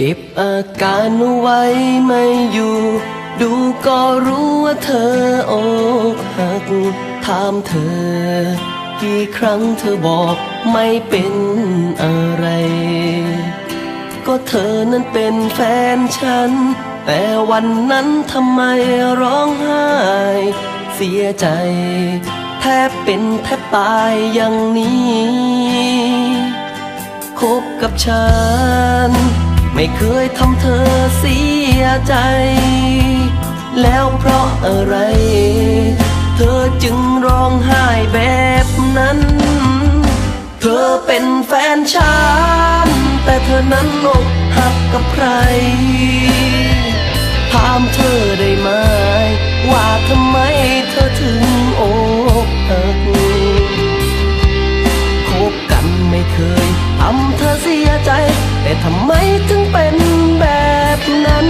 ก็บอาการไว้ไม่อยู่ ดูก็รู้ว่าเธออกหัก ถามเธอ กี่ครั้งเธอบอกไม่เป็นอะไร ก็เธอนั้นเป็นแฟนฉัน แต่วันนั้นทำไมร้องไห้ เสียใจ แทบเป็นแทบตายอย่างนี้ คบกับฉัน ไม่เคยทำเธอเสียใจ แล้วเพราะอะไร เธอจึงร้องไห้แบบนั้น เธอเป็นแฟนฉัน แต่เธอนั้นอกหักกับใคร ถามเธอได้ไหม ว่าทำไมเธอถึงโอำเธอเสียใจ แต่ทำไมถึงเป็นแบบนั้น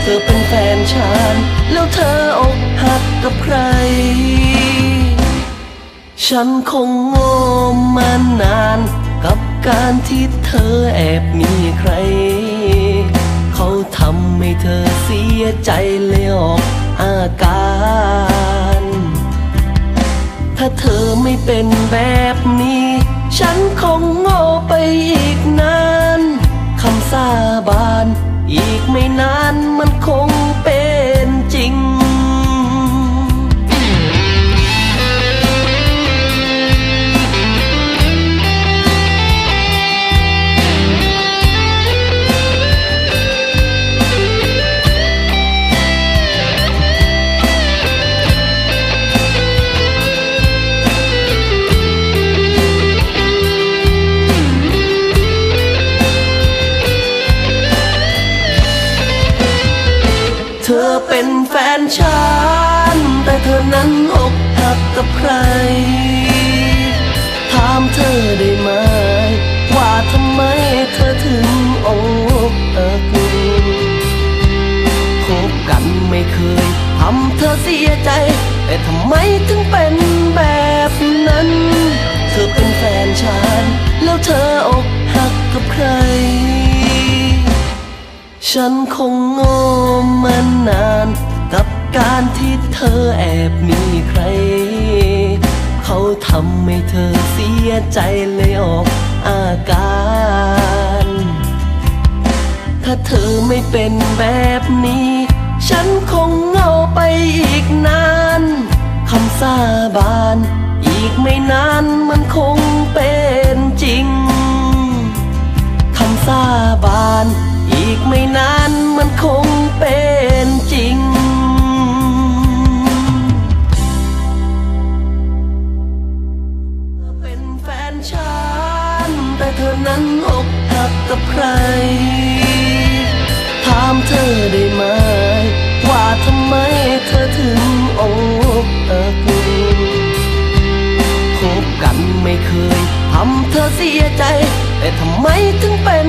เธอเป็นแฟนฉันแล้วเธออกหักกับใคร ฉันคงโง่มานาน กับการที่เธอแอบมีใคร เขาทำให้เธอเสียใจเลยออกอาการถ้าเธอไม่เป็นแบบนี้ อีกไม่นา อเป็นแฟนฉัน แต่เธอนั้นอกหักกับใคร ถามเธอได้ไหม ว่าทำไมเธอถึงอกหักคบกันไม่เคยทำเธอเสียใจ แต่ทำไมถึงเป็นแบบ ฉันคงโง่มานาน กับการที่เธอแอบมีใคร เขาทำให้เธอเสียใจเลยออกอาการ ถ้าเธอไม่เป็นแบบนี้ ฉันคงเงาไปอีกนานคำสาบาน อีกไม่นานมันคงเป็นจริงคำสาบาน กไม่นานมันคงเป็นจริงเธอเป็นแฟนฉัน แต่เธอนั้นอกหักกับใคร ถามเธอได้ไหม ว่าทำไมเธอถึงอกหักคบกันไม่เคยทำเธอเสียใจ แต่ทำไมถึงเป็น